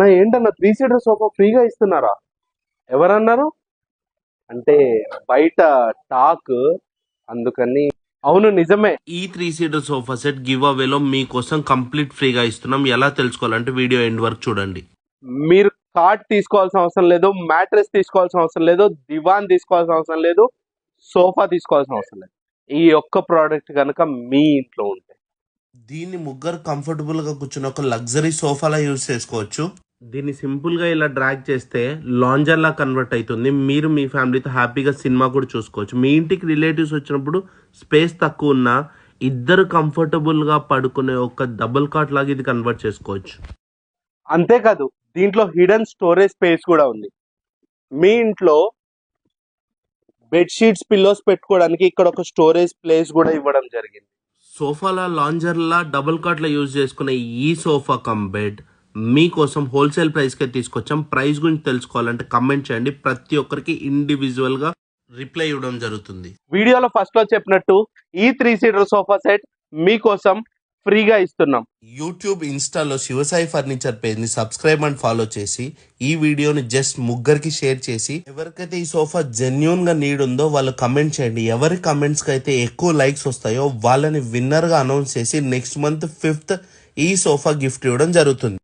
నా ఏంటన్నా three seater sofa ఫ్రీగా ఇస్తున్నారా? ఎవరన్నారు? అంటే బయట టాక్ అందుకని. అవును నిజమే. ఈ three seater sofa set give అవేలో మీకోసం కంప్లీట్ ఫ్రీగా ఇస్తున్నాం. ఎలా తెలుసుకోవాలంటే వీడియో ఎండ్ వరకు చూడండి. మీరు కార్డ్ తీసుకోవాల్సిన అవసరం లేదు మ్యాట్రెస్ తీసుకోవాల్సిన అవసరం లేదు దివాన్ తీసుకోవాల్సిన అవసరం లేదు సోఫా తీసుకోవాల్సిన అవసరం లేదు. ఈ ఒక్క ప్రోడక్ట్ కనుక మీ ఇంట్లో ఉంటే. దీన్ని ముగ్గురు కంఫర్టబుల్గా కూర్చుని ఒక లగ్జరీ సోఫాలా యూజ్ చేసుకోవచ్చు. దీన్ని సింపుల్గా ఇలా డ్రాగ్ చేస్తే లాంజర్ లా కన్వర్ట్ అవుతుంది. మీరు మీ ఫ్యామిలీతో హ్యాపీగా సినిమా కూడా చూసుకోవచ్చు. మీ ఇంటికి రిలేటివ్స్ వచ్చినప్పుడు స్పేస్ తక్కువ ఉన్నా ఇద్దరు కంఫర్టబుల్గా పడుకునే ఒక డబుల్ కాట్ లాగా ఇది కన్వర్ట్ చేసుకోవచ్చు. అంతేకాదు దీంట్లో హిడెన్ స్టోరేజ్ స్పేస్ కూడా ఉంది. మీ ఇంట్లో బెడ్షీట్స్ పిల్లోస్ పెట్టుకోవడానికి ఇక్కడ ఒక స్టోరేజ్ ప్లేస్ కూడా ఇవ్వడం జరిగింది. సోఫాలా లాంజర్లా డబుల్ కాట్లా యూజ్ చేసుకునే ఈ సోఫా కమ్ బెడ్ మీకోసం హోల్సేల్ ప్రైస్కే తీసుకొచ్చాం. ప్రైస్ గురించి తెలుసుకోవాలంటే కమెంట్ చేయండి. ప్రతి ఒక్కరికి ఇండివిజువల్గా రిప్లై ఇవ్వడం జరుగుతుంది. వీడియోలో ఫస్ట్లో చెప్పినట్టు ఈ త్రీ సీటర్ సోఫా సెట్ మీకోసం ఫ్రీగా ఇస్తున్నాం. యూట్యూబ్ ఇన్స్టాలో శివసాయి ఫర్నిచర్ పేజ్ని సబ్స్క్రైబ్ అండ్ ఫాలో చేసి ఈ వీడియోని జస్ట్ ముగ్గురికి షేర్ చేసి ఎవరికైతే ఈ సోఫా జెన్యున్గా నీడ్ ఉందో వాళ్ళు కమెంట్ చేయండి. ఎవరి కమెంట్స్కి అయితే ఎక్కువ లైక్స్ వస్తాయో వాళ్ళని విన్నర్గా అనౌన్స్ చేసి నెక్స్ట్ మంత్ ఫిఫ్త్ ఈ సోఫా గిఫ్ట్ ఇవ్వడం జరుగుతుంది.